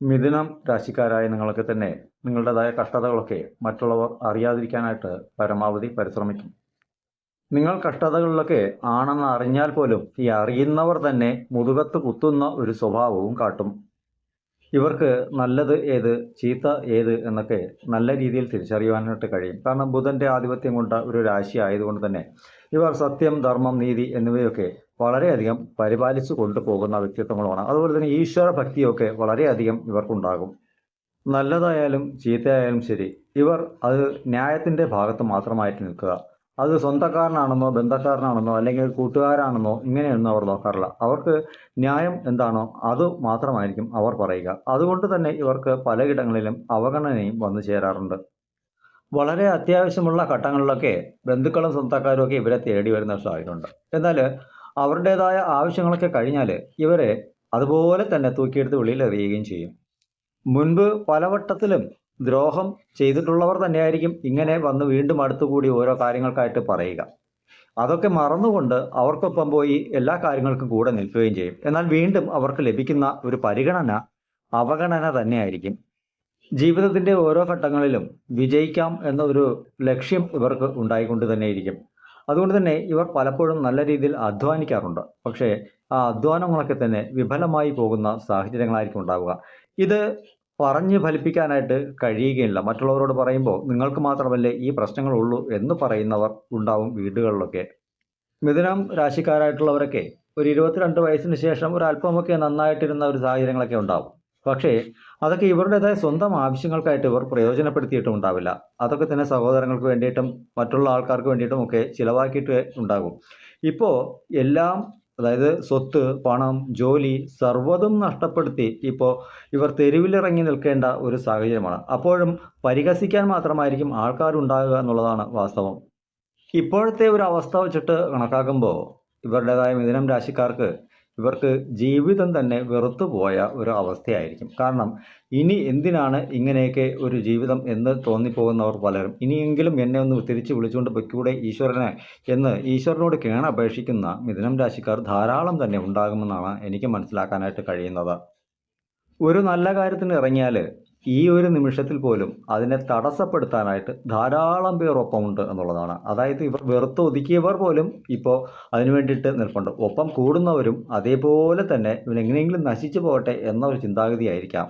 മിഥുനം രാശിക്കാരായ നിങ്ങൾക്ക് തന്നെ നിങ്ങളുടേതായ കഷ്ടതകളൊക്കെ മറ്റുള്ളവർ അറിയാതിരിക്കാനായിട്ട് പരമാവധി പരിശ്രമിക്കും. നിങ്ങൾ കഷ്ടതകളിലൊക്കെ ആണെന്ന് അറിഞ്ഞാൽ പോലും ഈ അറിയുന്നവർ തന്നെ മുതുകത്ത് കുത്തുന്ന ഒരു സ്വഭാവവും കാട്ടും. ഇവർക്ക് നല്ലത് ഏത് ചീത്ത ഏത് എന്നൊക്കെ നല്ല രീതിയിൽ തിരിച്ചറിയുവാനായിട്ട് കഴിയും. കാരണം ബുധന്റെ ആധിപത്യം കൊണ്ട ഒരു രാശി ആയതുകൊണ്ട് തന്നെ ഇവർ സത്യം ധർമ്മം നീതി എന്നിവയൊക്കെ വളരെയധികം പരിപാലിച്ചു കൊണ്ടുപോകുന്ന വ്യക്തിത്വങ്ങളുമാണ് അതുപോലെ തന്നെ ഈശ്വര ഭക്തിയൊക്കെ വളരെയധികം ഇവർക്കുണ്ടാകും. നല്ലതായാലും ചീത്തയായാലും ശരി ഇവർ അത് ന്യായത്തിന്റെ ഭാഗത്ത് മാത്രമായിട്ട് നിൽക്കുക. അത് സ്വന്തക്കാരനാണെന്നോ ബന്ധക്കാരനാണെന്നോ അല്ലെങ്കിൽ കൂട്ടുകാരാണെന്നോ ഇങ്ങനെയൊന്നും അവർ നോക്കാറില്ല. അവർക്ക് ന്യായം എന്താണോ അത് മാത്രമായിരിക്കും അവർ പറയുക. അതുകൊണ്ട് തന്നെ ഇവർക്ക് പലയിടങ്ങളിലും അവഗണനയും വന്നു ചേരാറുണ്ട്. വളരെ അത്യാവശ്യമുള്ള ഘട്ടങ്ങളിലൊക്കെ ബന്ധുക്കളും സ്വന്തക്കാരും ഒക്കെ ഇവരെ തേടി വരുന്ന സാഹചര്യമുണ്ട്. എന്നാൽ അവരുടേതായ ആവശ്യങ്ങളൊക്കെ കഴിഞ്ഞാൽ ഇവരെ അതുപോലെ തന്നെ തൂക്കിയെടുത്ത് വെളിയിൽ എറിയുകയും ചെയ്യും. മുൻപ് പലവട്ടത്തിലും ദ്രോഹം ചെയ്തിട്ടുള്ളവർ തന്നെയായിരിക്കും ഇങ്ങനെ വന്ന് വീണ്ടും അടുത്തുകൂടി ഓരോ കാര്യങ്ങൾക്കായിട്ട് പറയുക. അതൊക്കെ മറന്നുകൊണ്ട് അവർക്കൊപ്പം പോയി എല്ലാ കാര്യങ്ങൾക്കും കൂടെ നിൽക്കുകയും ചെയ്യും. എന്നാൽ വീണ്ടും അവർക്ക് ലഭിക്കുന്ന ഒരു പരിഗണന അവഗണന തന്നെയായിരിക്കും. ജീവിതത്തിന്റെ ഓരോ ഘട്ടങ്ങളിലും വിജയിക്കാം എന്നൊരു ലക്ഷ്യം ഇവർക്ക് ഉണ്ടായിക്കൊണ്ട് തന്നെയിരിക്കും. അതുകൊണ്ട് തന്നെ ഇവർ പലപ്പോഴും നല്ല രീതിയിൽ അധ്വാനിക്കാറുണ്ട്. പക്ഷേ ആ അധ്വാനങ്ങളൊക്കെ തന്നെ വിഫലമായി പോകുന്ന സാഹചര്യങ്ങളായിരിക്കും ഉണ്ടാവുക. ഇത് പറഞ്ഞ് ഫലിപ്പിക്കാനായിട്ട് കഴിയുകയില്ല. മറ്റുള്ളവരോട് പറയുമ്പോൾ നിങ്ങൾക്ക് മാത്രമല്ലേ ഈ പ്രശ്നങ്ങളുള്ളൂ എന്ന് പറയുന്നവർ ഉണ്ടാവും വീടുകളിലൊക്കെ. മിഥുനം രാശിക്കാരായിട്ടുള്ളവരൊക്കെ ഒരു ഇരുപത്തിരണ്ട് വയസ്സിന് ശേഷം ഒരു അല്പമൊക്കെ നന്നായിട്ടിരുന്ന ഒരു സാഹചര്യങ്ങളൊക്കെ ഉണ്ടാവും. പക്ഷേ അതൊക്കെ ഇവരുടേതായ സ്വന്തം ആവശ്യങ്ങൾക്കായിട്ട് ഇവർ പ്രയോജനപ്പെടുത്തിയിട്ടും ഉണ്ടാവില്ല. അതൊക്കെ തന്നെ സഹോദരങ്ങൾക്ക് വേണ്ടിയിട്ടും മറ്റുള്ള ആൾക്കാർക്ക് വേണ്ടിയിട്ടും ഒക്കെ ചിലവാക്കിയിട്ട് ഉണ്ടാകും. ഇപ്പോൾ എല്ലാം അതായത് സ്വത്ത് പണം ജോലി സർവതും നഷ്ടപ്പെടുത്തി ഇപ്പോൾ ഇവർ തെരുവിലിറങ്ങി നിൽക്കേണ്ട ഒരു സാഹചര്യമാണ്. അപ്പോഴും പരിഹസിക്കാൻ മാത്രമായിരിക്കും ആൾക്കാരുണ്ടാകുക എന്നുള്ളതാണ് വാസ്തവം. ഇപ്പോഴത്തെ ഒരു അവസ്ഥ വെച്ചിട്ട് കണക്കാക്കുമ്പോൾ ഇവരുടേതായ മിഥുനം രാശിക്കാർക്ക് ഇവർക്ക് ജീവിതം തന്നെ വെറുത്തുപോയ ഒരു അവസ്ഥയായിരിക്കും. കാരണം ഇനി എന്തിനാണ് ഇങ്ങനെയൊക്കെ ഒരു ജീവിതം എന്ന് തോന്നിപ്പോകുന്നവർ പലരും. ഇനിയെങ്കിലും എന്നെ ഒന്ന് തിരിച്ചു വിളിച്ചുകൊണ്ട് പൊയ്ക്കൂടെ ഈശ്വരനെ എന്ന് ഈശ്വരനോട് കേണപേക്ഷിക്കുന്ന മിഥുനം രാശിക്കാർ ധാരാളം തന്നെ ഉണ്ടാകുമെന്നാണ് എനിക്ക് മനസ്സിലാക്കാനായിട്ട് കഴിയുന്നത്. ഒരു നല്ല കാര്യത്തിന് ഇറങ്ങിയാൽ ഈ ഒരു നിമിഷത്തിൽ പോലും അതിനെ തടസ്സപ്പെടുത്താനായിട്ട് ധാരാളം പേർ ഒപ്പമുണ്ട് എന്നുള്ളതാണ്. അതായത് ഇവർ വെറുത്ത് ഒതുക്കിയവർ പോലും ഇപ്പോൾ അതിനു വേണ്ടിയിട്ട് നിൽപ്പുണ്ട്. ഒപ്പം കൂടുന്നവരും അതേപോലെ തന്നെ ഇവനെങ്ങനെയെങ്കിലും നശിച്ചു പോകട്ടെ എന്ന ഒരു ചിന്താഗതിയായിരിക്കാം.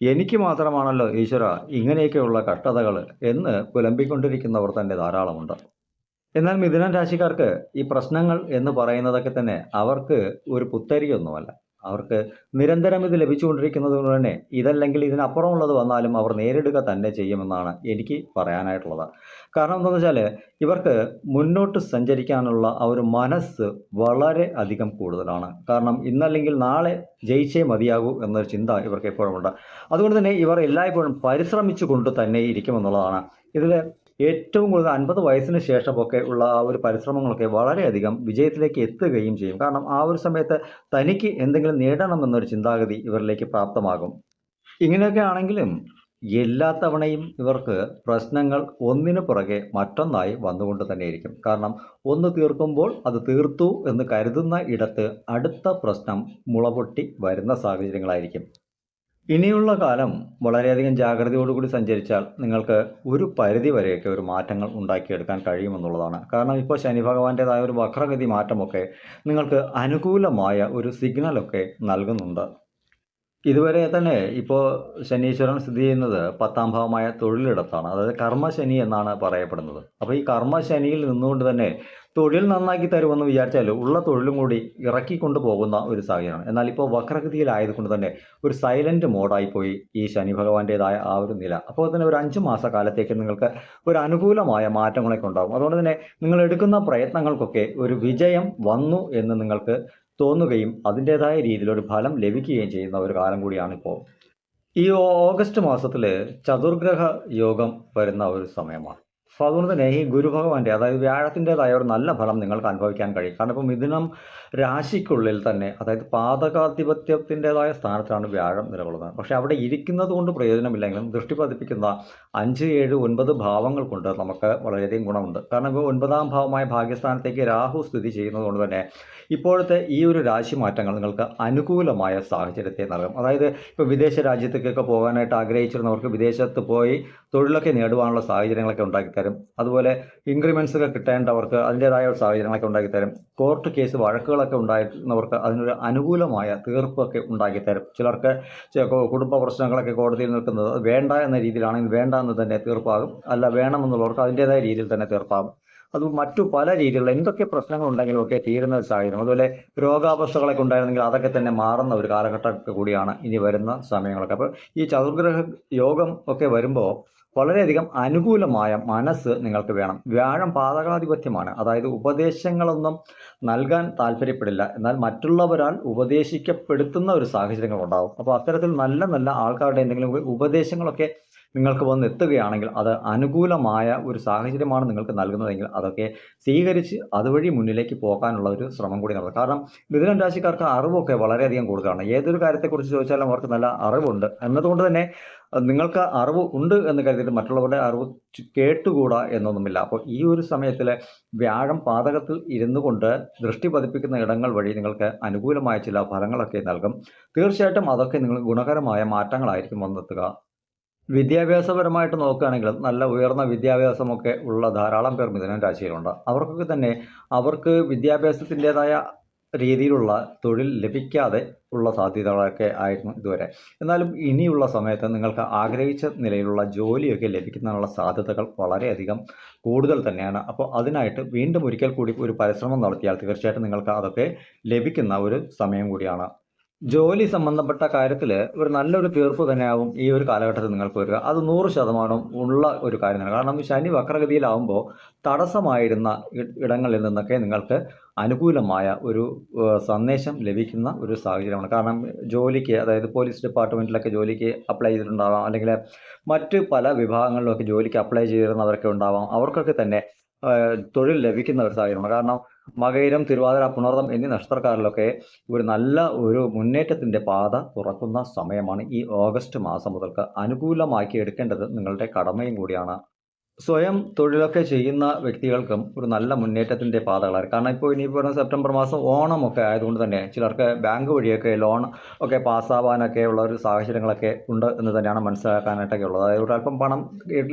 എനിക്ക് മാത്രമാണല്ലോ ഈശ്വര ഇങ്ങനെയൊക്കെയുള്ള കഷ്ടതകൾ എന്ന് പുലമ്പിക്കൊണ്ടിരിക്കുന്നവർ തന്നെ ധാരാളമുണ്ട്. എന്നാൽ മിഥുനം രാശിക്കാർക്ക് ഈ പ്രശ്നങ്ങൾ എന്ന് പറയുന്നതൊക്കെ തന്നെ അവർക്ക് ഒരു പുത്തരിയൊന്നുമല്ല. അവർക്ക് നിരന്തരം ഇത് ലഭിച്ചുകൊണ്ടിരിക്കുന്നത് കൊണ്ട് തന്നെ ഇതല്ലെങ്കിൽ ഇതിനപ്പുറമുള്ളത് വന്നാലും അവർ നേരിടുക തന്നെ ചെയ്യുമെന്നാണ് എനിക്ക് പറയാനായിട്ടുള്ളത്. കാരണം എന്താണെന്ന് വെച്ചാൽ ഇവർക്ക് മുന്നോട്ട് സഞ്ചരിക്കാനുള്ള ആ ഒരു മനസ്സ് വളരെ അധികം കൂടുതലാണ്. കാരണം ഇന്നല്ലെങ്കിൽ നാളെ ജയിച്ചേ മതിയാകൂ എന്നൊരു ചിന്ത ഇവർക്ക് എപ്പോഴും ഉണ്ട് അതുകൊണ്ട് തന്നെ ഇവർ എല്ലായ്പ്പോഴും പരിശ്രമിച്ചു കൊണ്ട് തന്നെ ഇരിക്കുമെന്നുള്ളതാണ്. ഇതിൽ ഏറ്റവും കൂടുതൽ അൻപത് വയസ്സിന് ശേഷമൊക്കെ ഉള്ള ആ ഒരു പരിശ്രമങ്ങളൊക്കെ വളരെയധികം വിജയത്തിലേക്ക് എത്തുകയും ചെയ്യും. കാരണം ആ ഒരു സമയത്ത് തനിക്ക് എന്തെങ്കിലും നേടണമെന്നൊരു ചിന്താഗതി ഇവരിലേക്ക് പ്രാപ്തമാകും. ഇങ്ങനെയൊക്കെ ആണെങ്കിലും എല്ലാ തവണയും ഇവർക്ക് പ്രശ്നങ്ങൾ ഒന്നിനു പുറകെ മറ്റൊന്നായി വന്നുകൊണ്ട് തന്നെയിരിക്കും. കാരണം ഒന്ന് തീർക്കുമ്പോൾ അത് തീർത്തു എന്ന് കരുതുന്ന ഇടത്ത് അടുത്ത പ്രശ്നം മുളപൊട്ടി വരുന്ന സാഹചര്യങ്ങളായിരിക്കും. ഇനിയുള്ള കാലം വളരെയധികം ജാഗ്രതയോടുകൂടി സഞ്ചരിച്ചാൽ നിങ്ങൾക്ക് ഒരു പരിധി വരെയൊക്കെ ഒരു മാറ്റങ്ങൾ ഉണ്ടാക്കിയെടുക്കാൻ കഴിയുമെന്നുള്ളതാണ്. കാരണം ഇപ്പോൾ ശനി ഭഗവാന്റേതായ ഒരു വക്രഗതി മാറ്റമൊക്കെ നിങ്ങൾക്ക് അനുകൂലമായ ഒരു സിഗ്നലൊക്കെ നൽകുന്നുണ്ട്. ഇതുവരെ തന്നെ ഇപ്പോൾ ശനീശ്വരൻ സ്ഥിതി ചെയ്യുന്നത് പത്താം ഭാവമായ തൊഴിലിടത്താണ്. അതായത് കർമ്മശനി എന്നാണ് പറയപ്പെടുന്നത്. അപ്പോൾ ഈ കർമ്മശനിയിൽ നിന്നുകൊണ്ട് തന്നെ തൊഴിൽ നന്നാക്കി തരുമെന്ന് വിചാരിച്ചാൽ ഉള്ള തൊഴിലും കൂടി ഇറക്കിക്കൊണ്ട് പോകുന്ന ഒരു സാഹചര്യമാണ്. എന്നാൽ ഇപ്പോൾ വക്രഗതിയിലായതുകൊണ്ട് തന്നെ ഒരു സൈലന്റ് മോഡായിപ്പോയി ഈ ശനി ഭഗവാന്റേതായ ആ ഒരു നില. അപ്പോൾ തന്നെ ഒരു അഞ്ച് മാസ കാലത്തേക്ക് നിങ്ങൾക്ക് ഒരു അനുകൂലമായ മാറ്റങ്ങളൊക്കെ ഉണ്ടാകും. അതുകൊണ്ട് തന്നെ നിങ്ങൾ എടുക്കുന്ന പ്രയത്നങ്ങൾക്കൊക്കെ ഒരു വിജയം വന്നു എന്ന് നിങ്ങൾക്ക് തോന്നുകയും അതിന്റേതായ രീതിയിൽ ഒരു ഫലം ലഭിക്കുകയും ചെയ്യുന്ന ഒരു കാലം കൂടിയാണ് ഇപ്പോൾ ഈ ഓഗസ്റ്റ് മാസത്തിൽ ചതുർഗ്രഹ യോഗം വരുന്ന ഒരു സമയമാണ്. അപ്പോൾ അതുകൊണ്ട് തന്നെ ഈ ഗുരുഭഗവാന്റെ അതായത് വ്യാഴത്തിന്റെതായ ഒരു നല്ല ഫലം നിങ്ങൾക്ക് അനുഭവിക്കാൻ കഴിയും. കാരണം ഇപ്പോൾ മിഥുനം രാശിക്കുള്ളിൽ തന്നെ അതായത് പാതകാധിപത്യത്തിന്റെതായ സ്ഥാനത്താണ് വ്യാഴം നിലകൊള്ളുന്നത്. പക്ഷെ അവിടെ ഇരിക്കുന്നത് കൊണ്ട് പ്രയോജനമില്ലെങ്കിലും ദൃഷ്ടി പതിപ്പിക്കുന്ന അഞ്ച് ഏഴ് ഒൻപത് ഭാവങ്ങൾ കൊണ്ട് നമുക്ക് വളരെയധികം ഗുണമുണ്ട്. കാരണം ഇപ്പോൾ ഒൻപതാം ഭാവമായ ഭാഗ്യസ്ഥാനത്തേക്ക് രാഹു സ്ഥിതി ചെയ്യുന്നതുകൊണ്ട് തന്നെ ഇപ്പോഴത്തെ ഈ ഒരു രാശി മാറ്റങ്ങൾ നിങ്ങൾക്ക് അനുകൂലമായ സാഹചര്യത്തെ നൽകും. അതായത് ഇപ്പോൾ വിദേശ രാജ്യത്തേക്കൊക്കെ പോകാനായിട്ട് ആഗ്രഹിച്ചിരുന്നവർക്ക് വിദേശത്ത് പോയി തൊഴിലൊക്കെ നേടുവാനുള്ള സാഹചര്യങ്ങളൊക്കെ ഉണ്ടാക്കിത്തരും. അതുപോലെ ഇൻക്രിമെൻസ് ഒക്കെ കിട്ടേണ്ടവർക്ക് അതിന്റേതായ സാഹചര്യങ്ങളൊക്കെ ഉണ്ടാക്കിത്തരും. കോർട്ട് കേസ് വഴക്കുകളൊക്കെ ഉണ്ടായിരുന്നവർക്ക് അതിനൊരു അനുകൂലമായ തീർപ്പൊക്കെ ഉണ്ടാക്കിത്തരും. ചിലർക്ക് കുടുംബ പ്രശ്നങ്ങളൊക്കെ കോടതിയിൽ നിൽക്കുന്നത് വേണ്ട എന്ന രീതിയിലാണെങ്കിൽ വേണ്ട എന്ന് തന്നെ തീർപ്പാകും. അല്ല വേണമെന്നുള്ളവർക്ക് അതിന്റേതായ രീതിയിൽ തന്നെ തീർപ്പാകും. അത് മറ്റു പല രീതിയിലുള്ള എന്തൊക്കെ പ്രശ്നങ്ങൾ ഉണ്ടെങ്കിലും ഒക്കെ തീരുന്ന ഒരു സാഹചര്യം. അതുപോലെ രോഗാവസ്ഥകളൊക്കെ ഉണ്ടായിരുന്നെങ്കിൽ അതൊക്കെ തന്നെ മാറുന്ന ഒരു കാലഘട്ടം കൂടിയാണ് ഇനി വരുന്ന സമയങ്ങളൊക്കെ. അപ്പോൾ ഈ ചതുർഗ്രഹ യോഗം ഒക്കെ വരുമ്പോൾ വളരെയധികം അനുകൂലമായ മനസ്സ് നിങ്ങൾക്ക് വേണം. വ്യാഴം പാതകാധിപത്യമാണ്. അതായത് ഉപദേശങ്ങളൊന്നും നൽകാൻ താല്പര്യപ്പെടില്ല. എന്നാൽ മറ്റുള്ളവരാൽ ഉപദേശിക്കപ്പെടുത്തുന്ന ഒരു സാഹചര്യങ്ങൾ ഉണ്ടാവും. അപ്പോൾ അത്തരത്തിൽ നല്ല നല്ല ആൾക്കാരുടെ എന്തെങ്കിലും ഉപദേശങ്ങളൊക്കെ നിങ്ങൾക്ക് വന്ന് എത്തുകയാണെങ്കിൽ അത് അനുകൂലമായ ഒരു സാഹചര്യമാണ് നിങ്ങൾക്ക് നൽകുന്നതെങ്കിൽ അതൊക്കെ സ്വീകരിച്ച് അതുവഴി മുന്നിലേക്ക് പോകാനുള്ള ഒരു ശ്രമം കൂടി നടത്തും കാരണം മിഥുനം രാശിക്കാർക്ക് അറിവൊക്കെ വളരെയധികം കൂടുതലാണ് ഏതൊരു കാര്യത്തെക്കുറിച്ച് ചോദിച്ചാലും അവർക്ക് നല്ല അറിവുണ്ട്. എന്നതുകൊണ്ട് തന്നെ നിങ്ങൾക്ക് അറിവ് ഉണ്ട് എന്ന് കരുതിയിട്ട് മറ്റുള്ളവരുടെ അറിവ് കേട്ടുകൂടാ എന്നൊന്നുമില്ല. അപ്പോൾ ഈ ഒരു സമയത്തിൽ വ്യാഴം പാതകത്തിൽ ഇരുന്നു കൊണ്ട് ദൃഷ്ടി പതിപ്പിക്കുന്ന ഇടങ്ങൾ വഴി നിങ്ങൾക്ക് അനുകൂലമായ ചില ഫലങ്ങളൊക്കെ നൽകും. തീർച്ചയായിട്ടും അതൊക്കെ നിങ്ങൾ ഗുണകരമായ മാറ്റങ്ങളായിരിക്കും വന്നെത്തുക. വിദ്യാഭ്യാസപരമായിട്ട് നോക്കുകയാണെങ്കിൽ നല്ല ഉയർന്ന വിദ്യാഭ്യാസമൊക്കെ ഉള്ള ധാരാളം പേർ മിഥുനം രാശിയിലുണ്ട്. അവർക്കൊക്കെ തന്നെ അവർക്ക് വിദ്യാഭ്യാസത്തിന്റെതായ രീതിയിലുള്ള തൊഴിൽ ലഭിക്കാതെ ഉള്ള സാധ്യതകളൊക്കെ ആയിരുന്നു ഇതുവരെ. എന്നാലും ഇനിയുള്ള സമയത്ത് നിങ്ങൾക്ക് ആഗ്രഹിച്ച നിലയിലുള്ള ജോലിയൊക്കെ ലഭിക്കുന്നതിനുള്ള സാധ്യതകൾ വളരെയധികം കൂടുതൽ തന്നെയാണ്. അപ്പോൾ അതിനായിട്ട് വീണ്ടും ഒരിക്കൽ കൂടി ഒരു പരിശ്രമം നടത്തിയാൽ തീർച്ചയായിട്ടും നിങ്ങൾക്ക് അതൊക്കെ ലഭിക്കുന്ന ഒരു സമയം കൂടിയാണ്. ജോലി സംബന്ധപ്പെട്ട കാര്യത്തിൽ ഒരു നല്ലൊരു തീർപ്പ് തന്നെയാവും ഈ ഒരു കാലഘട്ടത്തിൽ നിങ്ങൾക്ക് വരിക. അത് നൂറ് ശതമാനം ഉള്ള ഒരു കാര്യമാണ്. കാരണം ശനി വക്രഗതിയിലാവുമ്പോൾ തടസ്സമായിരുന്ന ഇടങ്ങളിൽ നിന്നൊക്കെ നിങ്ങൾക്ക് അനുകൂലമായ ഒരു സന്ദേശം ലഭിക്കുന്ന ഒരു സാഹചര്യമാണ്. കാരണം ജോലിക്ക് അതായത് പോലീസ് ഡിപ്പാർട്ട്മെന്റിലൊക്കെ ജോലിക്ക് അപ്ലൈ ചെയ്തിട്ടുണ്ടാവാം. അല്ലെങ്കിൽ മറ്റ് പല വിഭാഗങ്ങളിലൊക്കെ ജോലിക്ക് അപ്ലൈ ചെയ്തിരുന്നവരൊക്കെ ഉണ്ടാവാം. അവർക്കൊക്കെ തന്നെ തൊഴിൽ ലഭിക്കുന്ന ഒരു സാഹചര്യമാണ്. കാരണം മകയിരം തിരുവാതിര പുണർദം എന്നീ നക്ഷത്രക്കാരിലൊക്കെ ഒരു നല്ല ഒരു മുന്നേറ്റത്തിന്റെ പാത തുറക്കുന്ന സമയമാണ് ഈ ഓഗസ്റ്റ് മാസം മുതൽക്ക് അനുകൂലമാക്കി എടുക്കേണ്ടത് നിങ്ങളുടെ കടമയും കൂടിയാണ്. സ്വയം തൊഴിലൊക്കെ ചെയ്യുന്ന വ്യക്തികൾക്കും ഒരു നല്ല മുന്നേറ്റത്തിന്റെ പാതകളാണ്. കാരണം ഇപ്പോൾ ഇനി പറഞ്ഞ സെപ്റ്റംബർ മാസം ഓണമൊക്കെ ആയതുകൊണ്ട് തന്നെ ചിലർക്ക് ബാങ്ക് വഴിയൊക്കെ ലോൺ ഒക്കെ പാസ്സാവാനൊക്കെ ഉള്ള ഒരു സാഹചര്യങ്ങളൊക്കെ ഉണ്ട് എന്ന് തന്നെയാണ് മനസ്സിലാക്കാനായിട്ടൊക്കെ ഉള്ളത്. അതായത് ഒരല്പം പണം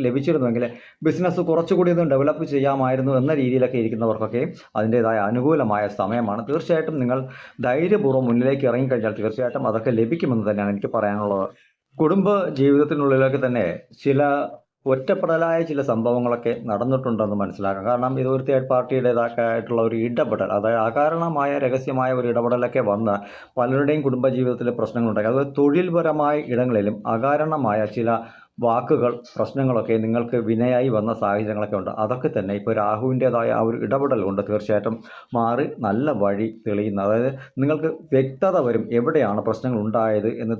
ലഭിച്ചിരുന്നുവെങ്കിൽ ബിസിനസ് കുറച്ചുകൂടി ഒന്ന് ഡെവലപ്പ് ചെയ്യാമായിരുന്നു എന്ന രീതിയിലൊക്കെ ഇരിക്കുന്നവർക്കൊക്കെ അതിന്റേതായ അനുകൂലമായ സമയമാണ്. തീർച്ചയായിട്ടും നിങ്ങൾ ധൈര്യപൂർവം മുന്നിലേക്ക് ഇറങ്ങിക്കഴിഞ്ഞാൽ തീർച്ചയായിട്ടും അതൊക്കെ ലഭിക്കുമെന്ന് തന്നെയാണ് എനിക്ക് പറയാനുള്ളത്. കുടുംബ ജീവിതത്തിനുള്ളിലൊക്കെ തന്നെ ചില ഒറ്റപ്പെടലായ ചില സംഭവങ്ങളൊക്കെ നടന്നിട്ടുണ്ടെന്ന് മനസ്സിലാക്കാം. കാരണം ഇത് ഒരു തേർഡ് പാർട്ടിയുടേതൊക്കെ ആയിട്ടുള്ള ഒരു ഇടപെടൽ. അതായത് അകാരണമായ രഹസ്യമായ ഒരു ഇടപെടലൊക്കെ വന്ന് പലരുടെയും കുടുംബജീവിതത്തിലെ പ്രശ്നങ്ങളുണ്ടായി. അതുപോലെ തൊഴിൽപരമായ ഇടങ്ങളിലും അകാരണമായ ചില വാക്കുകൾ പ്രശ്നങ്ങളൊക്കെ നിങ്ങൾക്ക് വിനയായി വന്ന സാഹചര്യങ്ങളൊക്കെ ഉണ്ട്. അതൊക്കെ തന്നെ ഇപ്പോൾ രാഹുവിന്റേതായ ആ ഒരു ഇടപെടൽ കൊണ്ട് തീർച്ചയായിട്ടും മാറി നല്ല വഴി തെളിയുന്ന അതായത് നിങ്ങൾക്ക് വ്യക്തത വരും എവിടെയാണ് പ്രശ്നങ്ങൾ ഉണ്ടായത് എന്ന്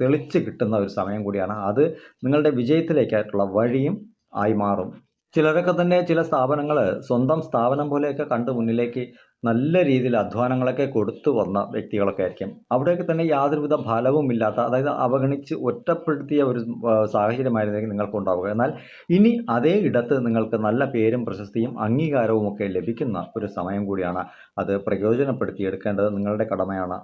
തെളിച്ച് കിട്ടുന്ന ഒരു സമയം കൂടിയാണ്. അത് നിങ്ങളുടെ വിജയത്തിലേക്കായിട്ടുള്ള വഴിയും ആയി മാറും. ചിലരൊക്കെ തന്നെ ചില സ്ഥാപനങ്ങൾ സ്വന്തം സ്ഥാപനം പോലെയൊക്കെ കണ്ട് മുന്നിലേക്ക് നല്ല രീതിയിൽ അധ്വാനങ്ങളൊക്കെ കൊടുത്തു വന്ന വ്യക്തികളൊക്കെ ആയിരിക്കും. അവിടെയൊക്കെ തന്നെ യാതൊരുവിധ ഫലവും ഇല്ലാത്ത അതായത് അവഗണിച്ച് ഒറ്റപ്പെടുത്തിയ ഒരു സാഹചര്യമായിരുന്നെങ്കിൽ നിങ്ങൾക്ക് ഉണ്ടാവുക. എന്നാൽ ഇനി അതേ ഇടത്ത് നിങ്ങൾക്ക് നല്ല പേരും പ്രശസ്തിയും അംഗീകാരവും ഒക്കെ ലഭിക്കുന്ന ഒരു സമയം കൂടിയാണ് അത് പ്രയോജനപ്പെടുത്തിയെടുക്കേണ്ടത് നിങ്ങളുടെ കടമയാണ്.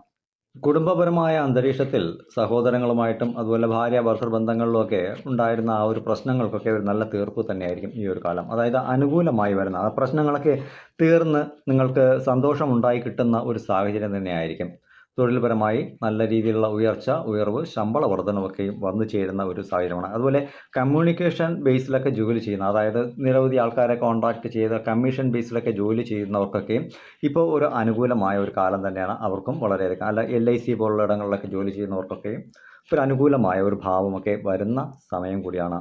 കുടുംബപരമായ അന്തരീക്ഷത്തിൽ സഹോദരങ്ങളുമായിട്ടും അതുപോലെ ഭാര്യ ഭർത്തൃ ബന്ധങ്ങളിലുമൊക്കെ ഉണ്ടായിരുന്ന ആ ഒരു പ്രശ്നങ്ങൾക്കൊക്കെ ഒരു നല്ല തീർപ്പ് തന്നെയായിരിക്കും ഈ ഒരു കാലം. അതായത് അനുകൂലമായി വരുന്ന ആ പ്രശ്നങ്ങളൊക്കെ തീർന്ന് നിങ്ങൾക്ക് സന്തോഷം ഉണ്ടായി കിട്ടുന്ന ഒരു സാഹചര്യം തന്നെയായിരിക്കും. തൊഴിൽപരമായി നല്ല രീതിയിലുള്ള ഉയർച്ച ഉയർവ് ശമ്പള വർധനവൊക്കെയും വന്നു ചേരുന്ന ഒരു സാഹചര്യമാണ്. അതുപോലെ കമ്മ്യൂണിക്കേഷൻ ബേസിലൊക്കെ ജോലി ചെയ്യുന്ന അതായത് നിരവധി ആൾക്കാരെ കോൺട്രാക്ട് ചെയ്ത് കമ്മീഷൻ ബേസിലൊക്കെ ജോലി ചെയ്യുന്നവർക്കൊക്കെയും ഇപ്പോൾ ഒരു അനുകൂലമായ ഒരു കാലം തന്നെയാണ് അവർക്കും വളരെയധികം അല്ല എൽ ഐ സി പോലുള്ള ഇടങ്ങളിലൊക്കെ ജോലി ചെയ്യുന്നവർക്കൊക്കെയും ഒരു അനുകൂലമായ ഒരു ഭാവമൊക്കെ വരുന്ന സമയം കൂടിയാണ്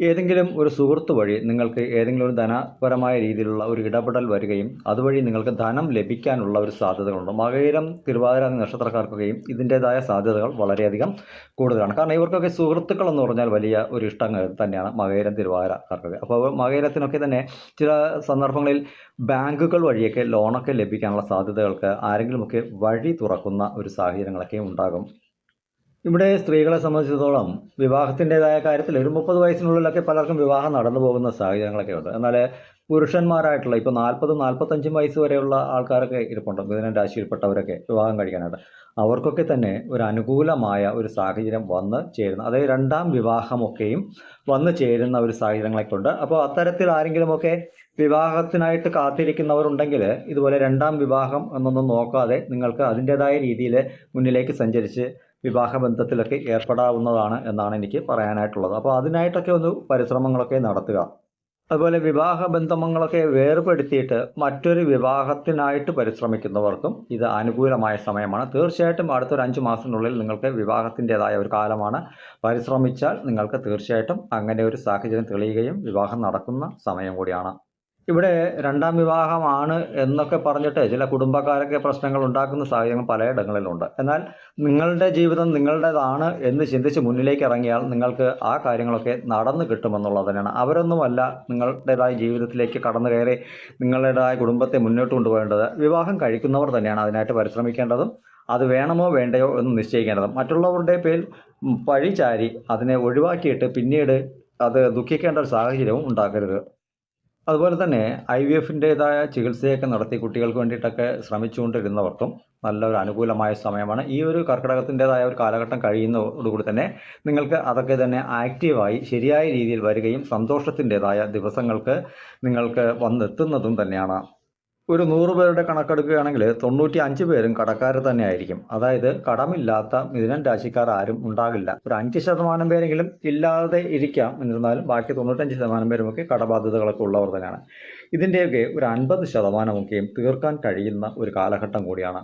ഏതെങ്കിലും ഒരു സുഹൃത്ത് വഴി നിങ്ങൾക്ക് ഏതെങ്കിലും ഒരു ധനപരമായ രീതിയിലുള്ള ഒരു ഇടപെടൽ വരികയും അതുവഴി നിങ്ങൾക്ക് ധനം ലഭിക്കാനുള്ള ഒരു സാധ്യതകളുണ്ട്. മകയിരം തിരുവാതിര നക്ഷത്രക്കാർക്കൊക്കെയും ഇതിന്റെതായ സാധ്യതകൾ വളരെയധികം കൂടുതലാണ്. കാരണം ഇവർക്കൊക്കെ സുഹൃത്തുക്കൾ എന്ന് പറഞ്ഞാൽ വലിയ ഒരു ഇഷ്ടം തന്നെയാണ് മകയിരം തിരുവാതിരക്കാർക്കൊക്കെ അപ്പോൾ മകയിരത്തിനൊക്കെ തന്നെ ചില സന്ദർഭങ്ങളിൽ ബാങ്കുകൾ വഴിയൊക്കെ ലോണൊക്കെ ലഭിക്കാനുള്ള സാധ്യതകൾക്ക് ആരെങ്കിലുമൊക്കെ വഴി തുറക്കുന്ന ഒരു സാഹചര്യങ്ങളൊക്കെ ഉണ്ടാകും. ഇവിടെ സ്ത്രീകളെ സംബന്ധിച്ചിടത്തോളം വിവാഹത്തിന്റെതായ കാര്യത്തിൽ ഒരു മുപ്പത് വയസ്സിനുള്ളിലൊക്കെ പലർക്കും വിവാഹം നടന്നു പോകുന്ന സാഹചര്യങ്ങളൊക്കെ ഉണ്ട്. എന്നാൽ പുരുഷന്മാരായിട്ടുള്ള ഇപ്പോൾ നാൽപ്പതും നാൽപ്പത്തഞ്ചും വയസ്സ് വരെയുള്ള ആൾക്കാരൊക്കെ ഇരിപ്പുണ്ട്. മിഥുന രാശിയിൽപ്പെട്ടവരൊക്കെ വിവാഹം കഴിക്കാനായിട്ട്. അവർക്കൊക്കെ തന്നെ ഒരു അനുകൂലമായ ഒരു സാഹചര്യം വന്ന് ചേരുന്ന അതായത് രണ്ടാം വിവാഹമൊക്കെയും വന്ന് ചേരുന്ന ഒരു സാഹചര്യങ്ങളൊക്കെ ഉണ്ട്. അപ്പോൾ അത്തരത്തിൽ ആരെങ്കിലുമൊക്കെ വിവാഹത്തിനായിട്ട് കാത്തിരിക്കുന്നവരുണ്ടെങ്കിൽ ഇതുപോലെ രണ്ടാം വിവാഹം എന്നൊന്നും നോക്കാതെ നിങ്ങൾക്ക് അതിന്റെതായ രീതിയിൽ മുന്നിലേക്ക് സഞ്ചരിച്ച് വിവാഹബന്ധത്തിലൊക്കെ ഏർപ്പെടാവുന്നതാണ് എന്നാണ് എനിക്ക് പറയാനായിട്ടുള്ളത്. അപ്പോൾ അതിനായിട്ടൊക്കെ ഒന്ന് പരിശ്രമങ്ങളൊക്കെ നടത്തുക. അതുപോലെ വിവാഹ ബന്ധങ്ങളൊക്കെ വേർപെടുത്തിയിട്ട് മറ്റൊരു വിവാഹത്തിനായിട്ട് പരിശ്രമിക്കുന്നവർക്കും ഇത് അനുകൂലമായ സമയമാണ്. തീർച്ചയായിട്ടും അടുത്തൊരു അഞ്ച് മാസത്തിനുള്ളിൽ നിങ്ങൾക്ക് വിവാഹത്തിന്റെതായ ഒരു കാലമാണ്. പരിശ്രമിച്ചാൽ നിങ്ങൾക്ക് തീർച്ചയായിട്ടും അങ്ങനെ ഒരു സാഹചര്യം തെളിയുകയും വിവാഹം നടക്കുന്ന സമയം കൂടിയാണ്. ഇവിടെ രണ്ടാം വിവാഹമാണ് എന്നൊക്കെ പറഞ്ഞിട്ട് ചില കുടുംബക്കാരൊക്കെ പ്രശ്നങ്ങൾ ഉണ്ടാക്കുന്ന സാഹചര്യങ്ങൾ പലയിടങ്ങളിലുണ്ട്. എന്നാൽ നിങ്ങളുടെ ജീവിതം നിങ്ങളുടേതാണ് എന്ന് ചിന്തിച്ച് മുന്നിലേക്ക് ഇറങ്ങിയാൽ നിങ്ങൾക്ക് ആ കാര്യങ്ങളൊക്കെ നടന്നു കിട്ടുമെന്നുള്ളത് തന്നെയാണ്. അവരൊന്നുമല്ല നിങ്ങളുടേതായ ജീവിതത്തിലേക്ക് കടന്നു കയറി നിങ്ങളുടേതായ കുടുംബത്തെ മുന്നോട്ട് കൊണ്ടുപോകേണ്ടത്. വിവാഹം കഴിക്കുന്നവർ തന്നെയാണ് അതിനായിട്ട് പരിശ്രമിക്കേണ്ടതും അത് വേണമോ വേണ്ടയോ എന്ന് നിശ്ചയിക്കേണ്ടതും. മറ്റുള്ളവരുടെ പേരിൽ പഴിചാരി അതിനെ ഒഴിവാക്കിയിട്ട് പിന്നീട് അത് ദുഃഖിക്കേണ്ട ഒരു സാഹചര്യവും ഉണ്ടാക്കരുത് അതുപോലെ തന്നെ ഐ വി എഫിന്റേതായ ചികിത്സയൊക്കെ നടത്തി കുട്ടികൾക്ക് വേണ്ടിയിട്ടൊക്കെ ശ്രമിച്ചുകൊണ്ടിരുന്നവർക്കും നല്ലൊരു അനുകൂലമായ സമയമാണ്. ഈ ഒരു കർക്കിടകത്തിന്റെതായ ഒരു കാലഘട്ടം കഴിയുന്നതോടുകൂടി തന്നെ നിങ്ങൾക്ക് അതൊക്കെ തന്നെ ആക്റ്റീവായി ശരിയായ രീതിയിൽ വരികയും സന്തോഷത്തിന്റെതായ ദിവസങ്ങൾക്ക് നിങ്ങൾക്ക് വന്നെത്തുന്നതും തന്നെയാണ്. ഒരു നൂറ് പേരുടെ കണക്കെടുക്കുകയാണെങ്കിൽ തൊണ്ണൂറ്റി അഞ്ച് പേരും കടക്കാർ തന്നെ ആയിരിക്കും അതായത് കടമില്ലാത്ത മിഥുനൻ രാശിക്കാർ ആരും ഉണ്ടാകില്ല. ഒരു അഞ്ച് ശതമാനം പേരെങ്കിലും ഇല്ലാതെ ഇരിക്കാം. എന്നിരുന്നാലും ബാക്കി തൊണ്ണൂറ്റഞ്ച് ശതമാനം പേരുമൊക്കെ കടബാധ്യതകളൊക്കെ ഉള്ളവർ തന്നെയാണ്. ഇതിന്റെയൊക്കെ ഒരു അൻപത് ശതമാനമൊക്കെയും തീർക്കാൻ കഴിയുന്ന ഒരു കാലഘട്ടം കൂടിയാണ്.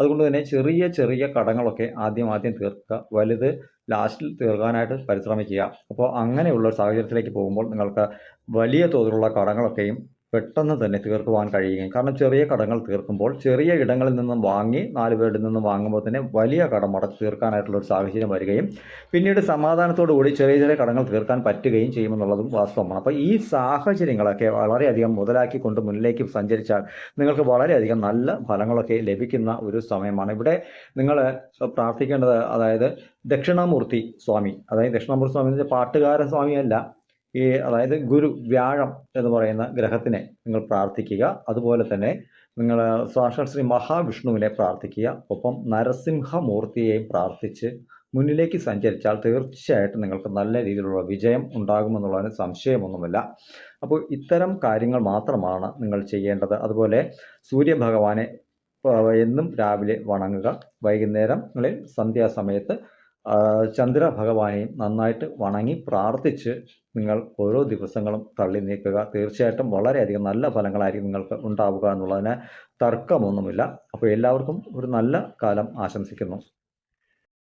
അതുകൊണ്ട് തന്നെ ചെറിയ ചെറിയ കടങ്ങളൊക്കെ ആദ്യം ആദ്യം തീർക്കുക. വലുത് ലാസ്റ്റിൽ തീർക്കാനായിട്ട് പരിശ്രമിക്കുക. അപ്പോൾ അങ്ങനെയുള്ള സാഹചര്യത്തിലേക്ക് പോകുമ്പോൾ നിങ്ങൾക്ക് വലിയ തോതിലുള്ള കടങ്ങളൊക്കെയും പെട്ടെന്ന് തന്നെ തീർക്കുവാൻ കഴിയുകയും കാരണം ചെറിയ കടങ്ങൾ തീർക്കുമ്പോൾ ചെറിയ ഇടങ്ങളിൽ നിന്നും വാങ്ങി നാല് പേരിൽ നിന്നും വാങ്ങുമ്പോൾ തന്നെ വലിയ കടം അടച്ച് തീർക്കാനായിട്ടുള്ള ഒരു സാഹചര്യം വരികയും പിന്നീട് സമാധാനത്തോടു കൂടി ചെറിയ ചെറിയ കടങ്ങൾ തീർക്കാൻ പറ്റുകയും ചെയ്യുമെന്നുള്ളതും വാസ്തവമാണ്. അപ്പോൾ ഈ സാഹചര്യങ്ങളൊക്കെ വളരെയധികം മുതലാക്കിക്കൊണ്ട് മുന്നിലേക്ക് സഞ്ചരിച്ചാൽ നിങ്ങൾക്ക് വളരെയധികം നല്ല ഫലങ്ങളൊക്കെ ലഭിക്കുന്ന ഒരു സമയമാണ്. ഇവിടെ നിങ്ങൾ പ്രാർത്ഥിക്കേണ്ടത് അതായത് ദക്ഷിണാമൂർത്തി സ്വാമി അതായത് ദക്ഷിണാമൂർത്തി സ്വാമി പാട്ടുകാരൻ സ്വാമിയല്ല ഈ അതായത് ഗുരു വ്യാഴം എന്ന് പറയുന്ന ഗ്രഹത്തിനെ നിങ്ങൾ പ്രാർത്ഥിക്കുക. അതുപോലെ തന്നെ നിങ്ങൾ സാക്ഷാത് ശ്രീ മഹാവിഷ്ണുവിനെ പ്രാർത്ഥിക്കുക. ഒപ്പം നരസിംഹമൂർത്തിയെയും പ്രാർത്ഥിച്ച് മുന്നിലേക്ക് സഞ്ചരിച്ചാൽ തീർച്ചയായിട്ടും നിങ്ങൾക്ക് നല്ല രീതിയിലുള്ള വിജയം ഉണ്ടാകുമെന്നുള്ളതിന് സംശയമൊന്നുമില്ല. അപ്പോൾ ഇത്തരം കാര്യങ്ങൾ മാത്രമാണ് നിങ്ങൾ ചെയ്യേണ്ടത്. അതുപോലെ സൂര്യഭഗവാനെ എന്നും രാവിലെ വണങ്ങുക. വൈകുന്നേരങ്ങളിൽ സന്ധ്യാസമയത്ത് ചന്ദ്ര ഭഗവാനെയും നന്നായിട്ട് വണങ്ങി പ്രാർത്ഥിച്ച് നിങ്ങൾ ഓരോ ദിവസങ്ങളും തള്ളി നീക്കുക. തീർച്ചയായിട്ടും വളരെയധികം നല്ല ഫലങ്ങളായിരിക്കും നിങ്ങൾക്ക് ഉണ്ടാവുക എന്നുള്ളതിന് തർക്കമൊന്നുമില്ല. അപ്പോൾ എല്ലാവർക്കും ഒരു നല്ല കാലം ആശംസിക്കുന്നു.